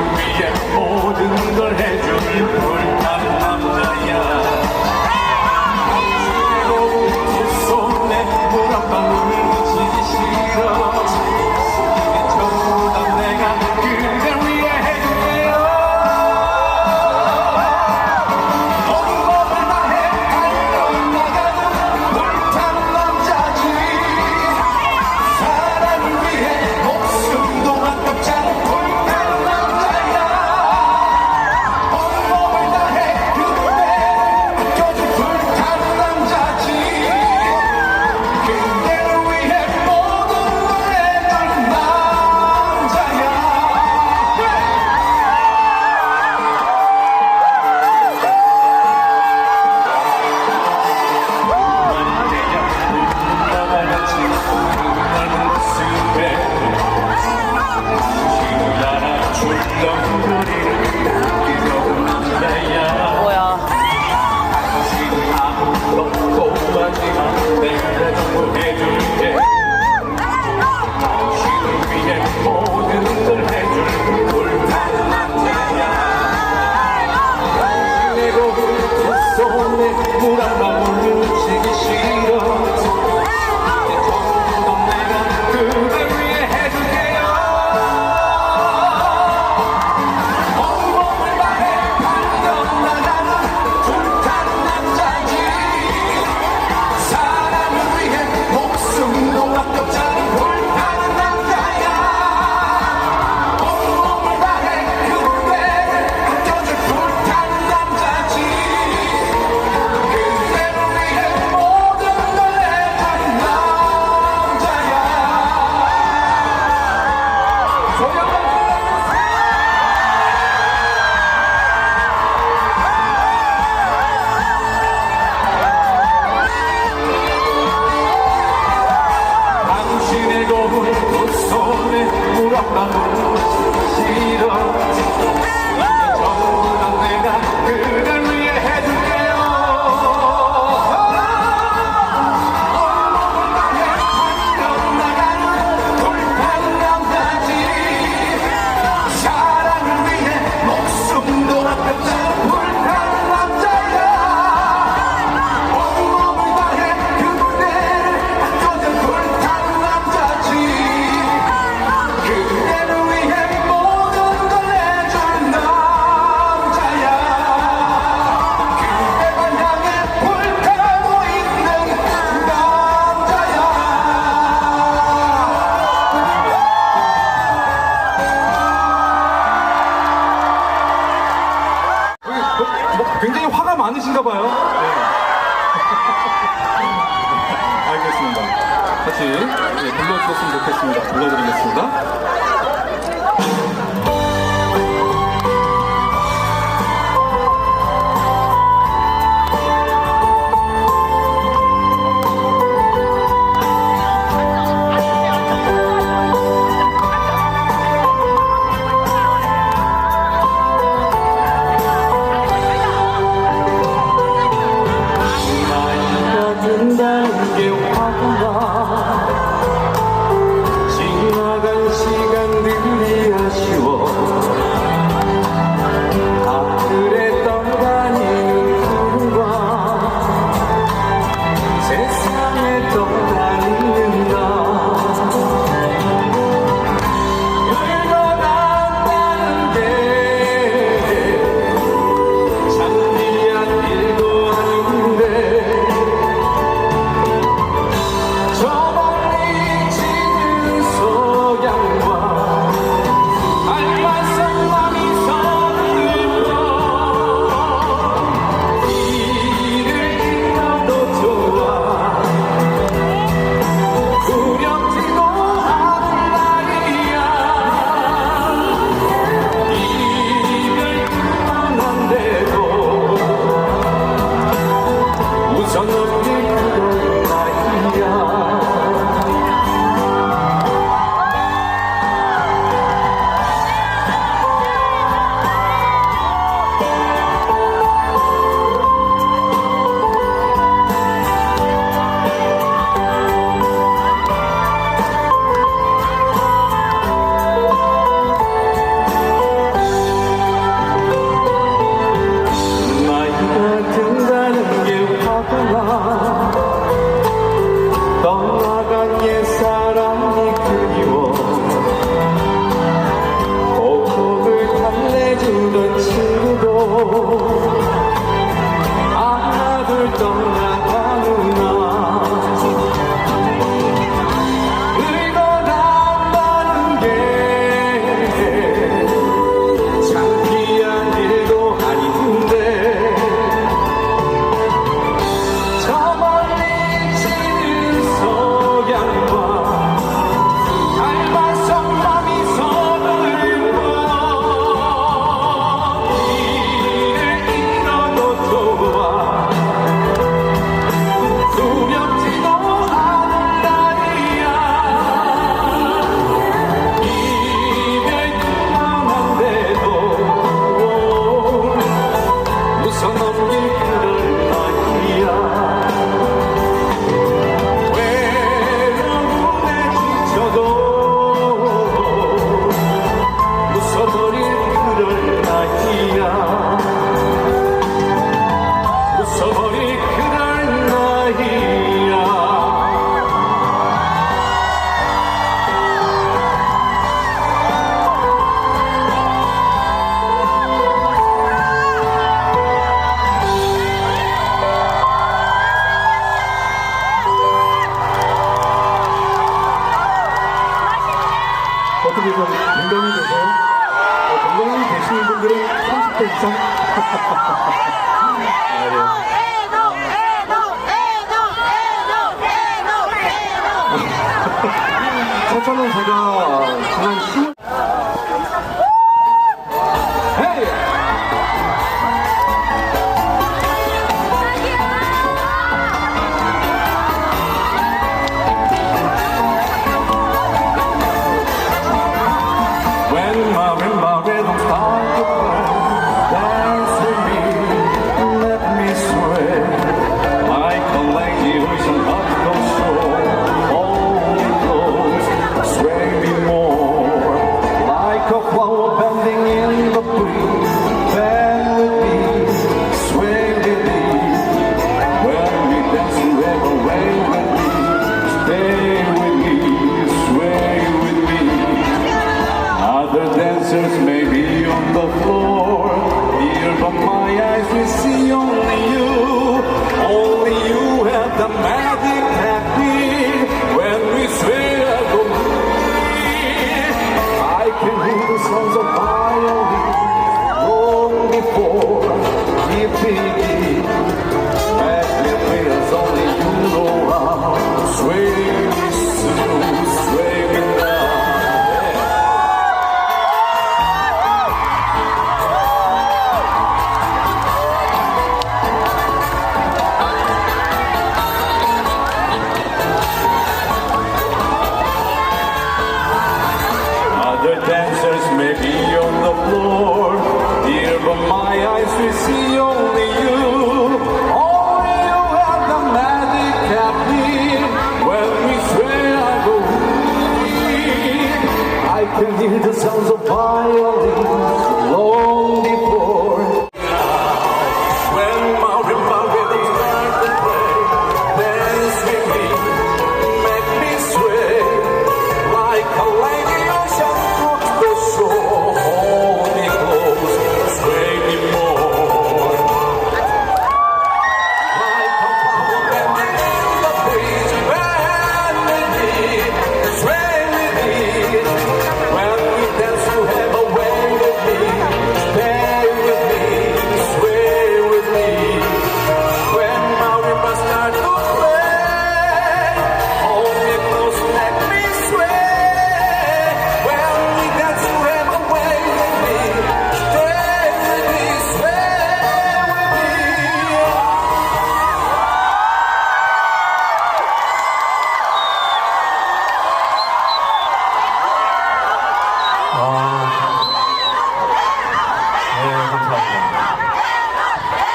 위에 모든 걸 Sole, pura amor.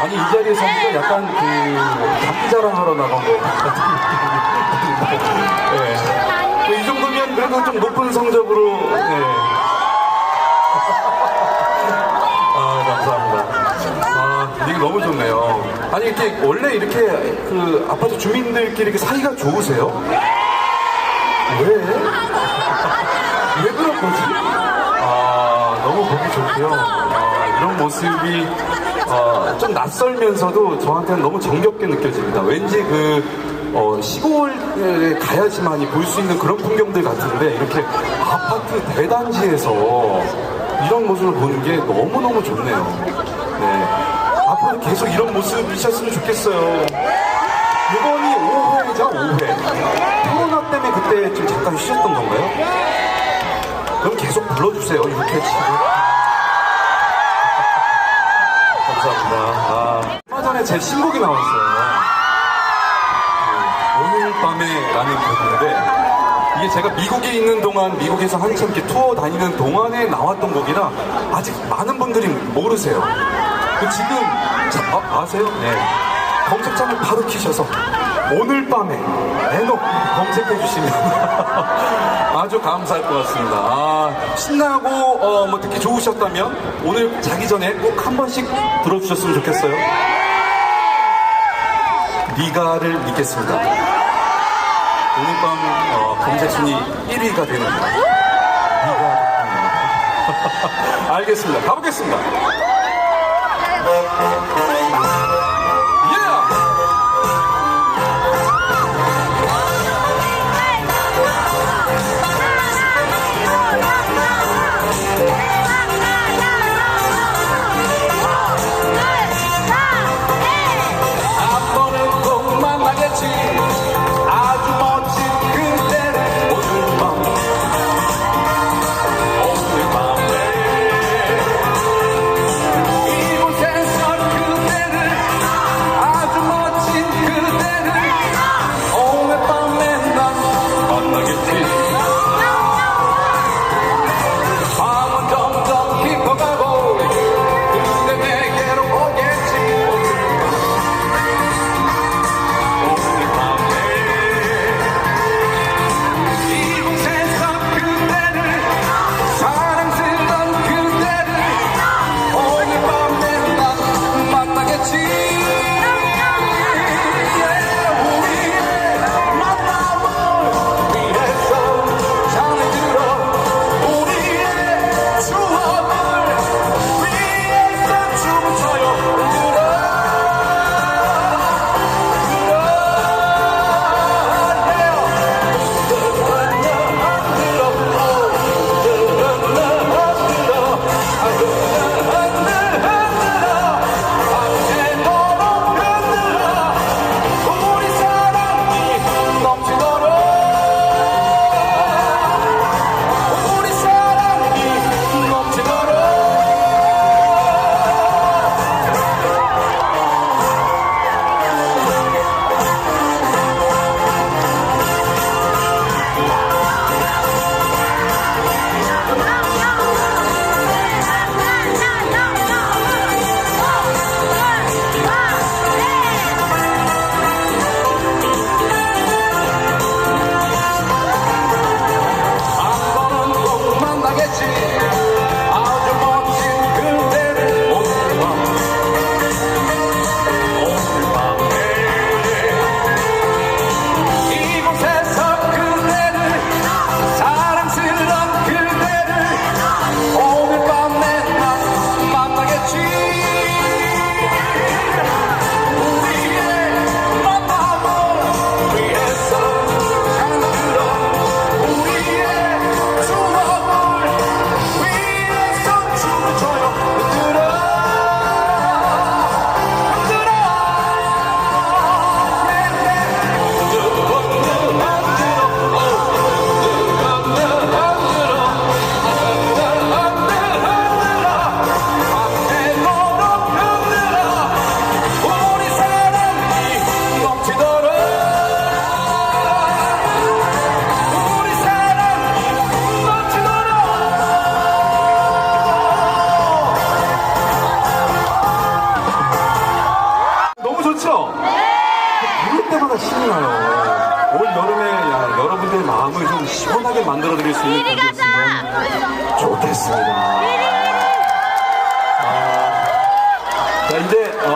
아니, 이 자리에서 약간 그, 장기 자랑하러 나간 거 같은. 네. 뭐이 정도면 그래도 좀 높은 성적으로, 네. 아, 감사합니다. 아, 분위기 너무 좋네요. 아니, 이렇게, 원래 이렇게 그 아파트 주민들끼리 이렇게 사이가 좋으세요? 왜? 왜 그런 거지? 아, 너무 보기 좋고요. 아, 이런 모습이 어, 좀 낯설면서도 저한테는 너무 정겹게 느껴집니다. 왠지 그 어, 시골에 가야지만이 볼 수 있는 그런 풍경들 같은데 이렇게 아파트 대단지에서 이런 모습을 보는 게 너무너무 좋네요. 네. 앞으로 계속 이런 모습이셨으면 좋겠어요. 이번이 5회죠, 5회. 코로나 때문에 그때 좀 잠깐 쉬셨던 건가요? 그럼 계속 불러주세요, 6회 치고. 얼마 전에 제 신곡이 나왔어요. 그 오늘 밤에라는 곡인데, 이게 제가 미국에 있는 동안, 미국에서 한참 이렇게 투어 다니는 동안에 나왔던 곡이라 아직 많은 분들이 모르세요. 그 지금, 자, 아, 아세요? 네. 검색창을 바로 키셔서 오늘 밤에 에노 검색해 주시면 아주 감사할 것 같습니다. 아, 신나고 어, 뭐 듣기 좋으셨다면 오늘 자기 전에 꼭 한 번씩 들어주셨으면 좋겠어요. 니가를 믿겠습니다. 오늘 밤 어, 검색 순위 1위가 되는 니가 알겠습니다. 가보겠습니다.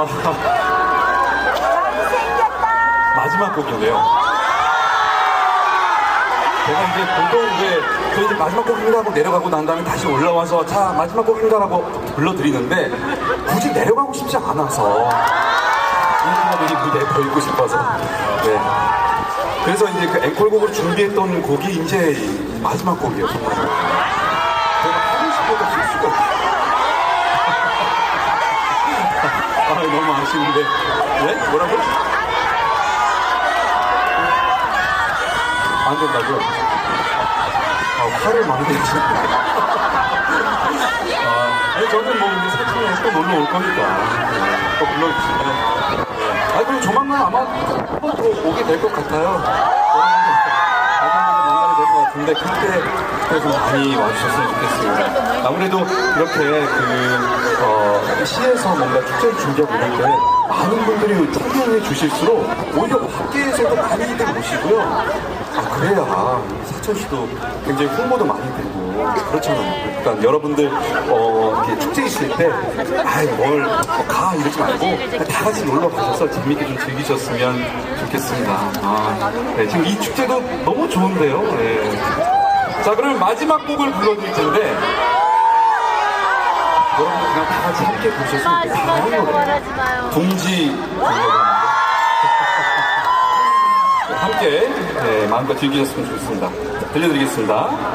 어, 마지막 곡인데요. 제가 이제 보통 이제 저 이제 마지막 곡인가 하고 내려가고 난 다음에 다시 올라와서 자 마지막 곡인가 라고 불러드리는데 굳이 내려가고 싶지 않아서 인사들이 무대에 더 있고 싶어서. 네. 그래서 이제 그 앵콜곡으로 준비했던 곡이 이제 이 마지막 곡이에요 정말. 제가 하고 싶어도 할 수가 없어요 아 너무 아쉬운데 네? 뭐라고? 안 된다고요? 아, 화를 많이 내시네. 아, 아니, 저는 뭐, 우리 세찬이 또 놀러 올 거니까. 네, 또 불러주시면. 네. 아, 그리고 조만간 아마 더 오게 될 것 같아요. 같은데, 그때, 좀 많이 와주셨으면 좋겠습니다. 아무래도 이렇게 그, 어, 시에서 뭔가 축제를 준비하고 이럴 때, 많은 분들이 참여해 주실수록, 오히려 밖에서도 많이들 오시고요. 아, 그래야 사천 씨도 굉장히 홍보도 많이 되고 그렇잖아요. 그러니까 여러분들 어, 이렇게 축제 있을 때 아이 뭘가 이러지 말고 다 같이 놀러 가셔서 재밌게 좀 즐기셨으면 좋겠습니다. 아, 네, 지금 이 축제도 너무 좋은데요. 네. 자, 그럼 마지막 곡을 불러드릴 텐데 여러분들 그냥 다 같이 함께 부르셨으면 좋겠어요. 노래. 말하지 마요. 함께 네, 마음껏 즐기셨으면 좋겠습니다. 자, 들려드리겠습니다.